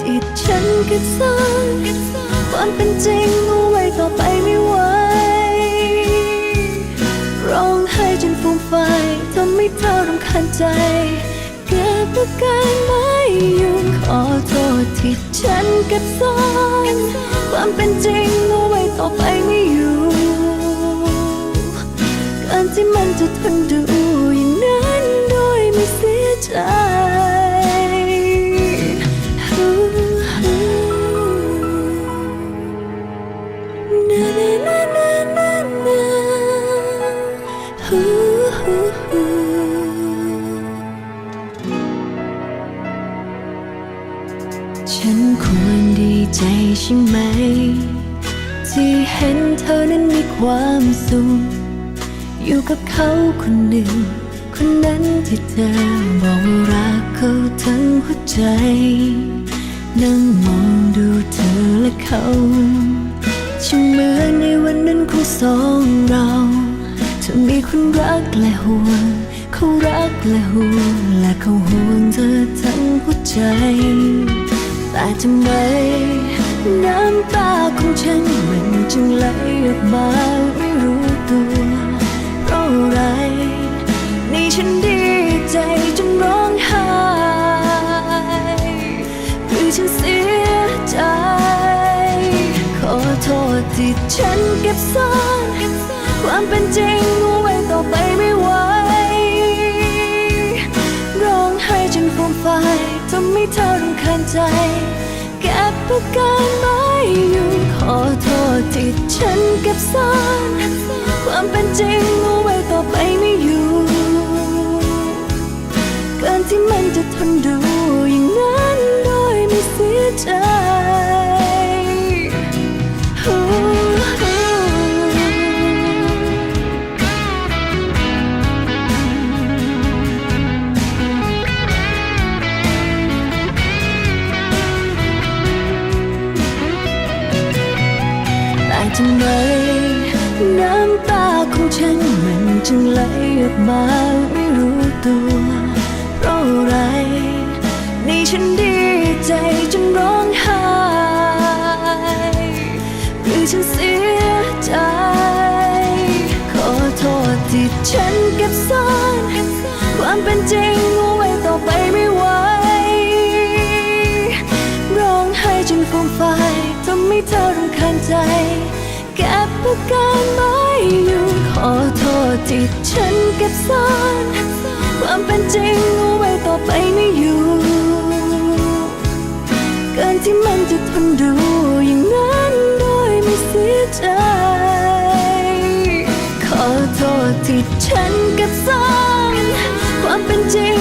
ที่ฉันเก็บซ่อนความเป็นจริงเอาไว้ต่อไปไม่ไหวร้องไห้จนฟูมไฟทำให้เธอรำคาญใจ เก็บอาการไม่อยู่ขอโทษที่ฉันเก็บซ่อนความเป็นจริงเอาไว้ต่อไปไม่อยู่การที่มันจะทนดูอย่างนั้นโดยไม่เสียใจ ฉันควรดีใจใช่ไหม ที่เห็นเธอนั้นมีความสุขอยู่กับเขาคนหนึ่ง คนนั้นที่เธอบอกว่ารักเขาทั้งหัวใจ นั่งมองดูเธอและเขาช่างเหมือนในวันนั้นของสองเรา เธอมีคนรักและห่วง เขารักและห่วง และเขาห่วงเธอทั้งหัวใจ แต่ทำไม น้ำตาของฉันมันจึงไหลออกมาไม่รู้ตัว เพราะอะไร นี่ฉันดีใจจนร้องไห้หรือฉันเสียใจ ขอโทษที่ฉันเก็บซ่อน ความเป็นจริงเอาไว้ต่อไปไม่ไหวร้องไห้จนฟูมไฟายทำให้เธอรำคาญใจเก็บอาการไม่อยู่ขอโทษที่ฉันเก็บซ่อนความเป็นจริงเอาไว้ต่อไปไม่อยู่เกินที่มันจะทนดูอย่างนั้นโดยไม่เสียใจ แต่ทำไมน้ำตาของฉันมันจึงไหลออกมาไม่รู้ตัวเพราะอะไร นี่ฉันดีใจจนร้องไห้หรือฉันเสียใจ ขอโทษที่ฉันเก็บซ่อน ความเป็นจริง เก็บอาการไม่อยู่ขอโทษที่ฉันเก็บซ่อนความเป็นจริงเอาไว้ต่อไปไม่อยู่ เกินที่มันจะทนดูอย่างนั้นโดยไม่เสียใจ ขอโทษที่ฉันเก็บซ่อนความเป็นจริง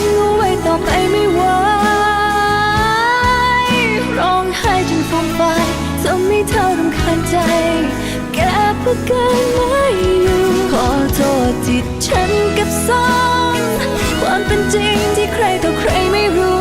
ก้อาการไม่อยู่ ขอโทษที่ฉันกับซ่อนความเป็นจริงที่ใครต่อใครไม่รู้